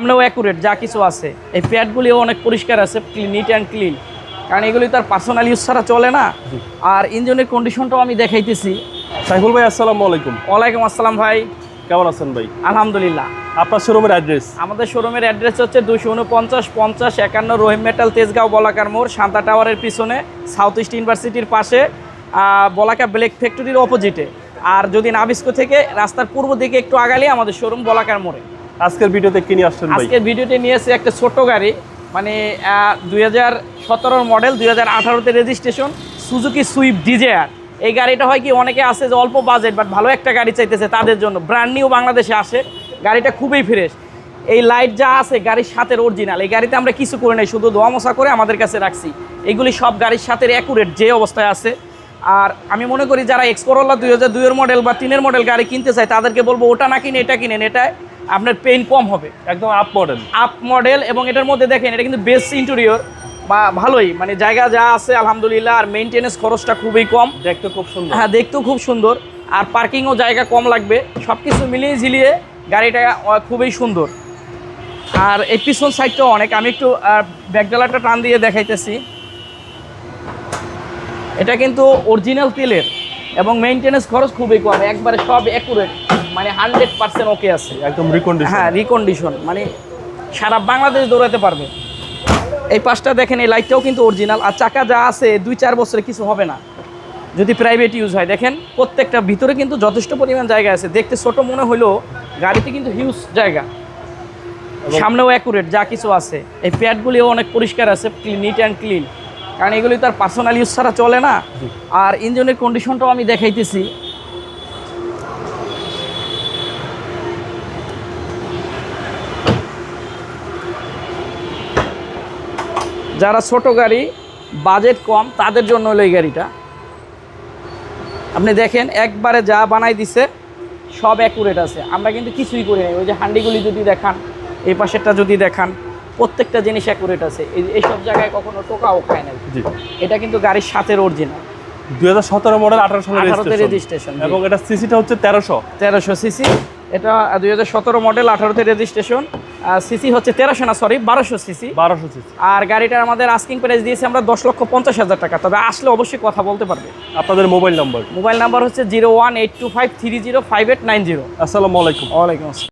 সামনেও অ্যাকুরেট যা কিছু আছে। এই প্যাডগুলিও অনেক পরিষ্কার আছে নিট অ্যান্ড ক্লিন কারণ এগুলি তার পার্সোনাল ইউজ ছাড়া চলে না। আর ইঞ্জিনের কন্ডিশনটাও আমি দেখাইতেছি। সাইফুল ভাই আসসালামু আলাইকুম। ওয়ালাইকুম আসসালাম ভাই। কেমন আছেন ভাই? আলহামদুলিল্লাহ। আপনার শোরুমের অ্যাড্রেস আমাদের শোরুমের অ্যাড্রেস হচ্ছে দুশো উনপঞ্চাশ পঞ্চাশ একান্ন রহিম মেটাল তেজগাঁও বলাকার মোড় শান্তা টাওয়ারের পিছনে সাউথ ইস্ট ইউনিভার্সিটির পাশে বলাকা ব্লেক ফ্যাক্টরির অপোজিটে আর যদি নাবিস্কো থেকে রাস্তার পূর্ব দিকে একটু আগালে আমাদের শোরুম বলাকার মোড়ে। আজকের ভিডিওতে কি নিয়ে আসছেন আজকের ভিডিওতে নিয়েছে একটা ছোট গাড়ি মানে দুই হাজার মডেল দুই হাজার আঠারোতে রেজিস্ট্রেশন সুজুকি সুইফট ডিজেয়ার এই গাড়িটা হয় কি, অনেকে আছে যে অল্প বাজেট বাট ভালো একটা গাড়ি চাইতেছে তাদের জন্য। ব্র্যান্ড নিউ বাংলাদেশে আসে, গাড়িটা খুবই ফ্রেশ এই লাইট যা আছে, গাড়ির সাথে অরিজিনাল এই গাড়িতে আমরা কিছু করে নাই, শুধু ধোয়া মশা করে আমাদের কাছে রাখছি। এগুলি সব গাড়ির সাথে অ্যাকুরেট যে অবস্থায় আছে। আর আমি মনে করি, যারা এক্সকরোলা দুই হাজার দুইয়ের মডেল বা তিনের মডেল গাড়ি কিনতে চায়, তাদেরকে বলব, ওটা না কিনে, এটা কিনেন এটায় আপনার পেইন কম হবে একদম আপ মডেল আপ মডেল এবং এটার মধ্যে দেখেন এটা কিন্তু বেস্ট ইন্টেরিয়র বা ভালোই মানে জায়গা যা আছে আলহামদুলিল্লাহ আর মেনটেনেন্স খরচটা খুবই কম। দেখতে খুব সুন্দর। হ্যাঁ দেখতেও খুব সুন্দর। আর পার্কিংও জায়গা কম লাগবে। সব কিছু মিলিয়ে ঝিলিয়ে গাড়িটা খুবই সুন্দর। আর এই পিছন সাইডটাও অনেক। আমি একটু ব্যাকডালাটা টান দিয়ে দেখাইতেছি। এটা কিন্তু অরিজিনাল তেলের। এবং মেইনটেনেন্স খরচ খুবই কম একবারে সব অ্যাকুরেট মানে হান্ড্রেড পার্সেন্ট ওকে আছে। একদম রিকন্ডিশন হ্যাঁ রিকন্ডিশন মানে সারা বাংলাদেশ দৌড়াতে পারবে। এই পাশটা দেখেন এই লাইটটাও কিন্তু অরিজিনাল আর চাকা যা আছে দুই চার বছরে কিছু হবে না। যদি প্রাইভেট ইউজ হয় দেখেন প্রত্যেকটা ভিতরে কিন্তু যথেষ্ট পরিমাণ জায়গা আছে। দেখতে ছোট মনে হলেও গাড়িতে কিন্তু হিউজ জায়গা। সামনেও অ্যাকুরেট যা কিছু আছে। এই প্যাডগুলিও অনেক পরিষ্কার আছে নিট অ্যান্ড ক্লিন কারণ এগুলি তার পার্সোনাল ইউজ ছাড়া চলে না। আর ইঞ্জিনের কন্ডিশনটাও আমি দেখাইতেছি। যারা ছোট গাড়ি বাজেট কম তাদের জন্য হলো এই গাড়িটা। আপনি দেখেন একবারে যা বানাই দিছে সব অ্যাকুরেট আছে। আমরা কিন্তু কিছুই করি নাই। ওই যে হান্ডিগুলি যদি দেখান এই পাশেরটা যদি দেখান প্রত্যেকটা জিনিস অ্যাকুরেট আছে। এই এইসব জায়গায় কখনো টোকাও খায় না জি। এটা কিন্তু গাড়ির সাথে অরিজিনাল দুই হাজার সতেরো মডেল আঠারো সালের রেজিস্ট্রেশন এবং এটা সিসিটা হচ্ছে তেরোশো। তেরোশো সিসি এটা দুই হাজার সতেরো মডেল আঠারোতে রেজিস্ট্রেশন সিসি হচ্ছে তেরোশো না সরি বারোশো সিসি বারোশো সিসি আর গাড়িটার আমাদের আস্কিং প্রাইস দিয়েছি আমরা দশ লক্ষ পঞ্চাশ হাজার টাকা। তবে আসলে অবশ্যই কথা বলতে পারবে। আপনাদের মোবাইল নাম্বার মোবাইল নাম্বার হচ্ছে zero one eight two five three zero five eight nine zero. আসসালামু আলাইকুম। ওয়ালাইকুম আসসালাম।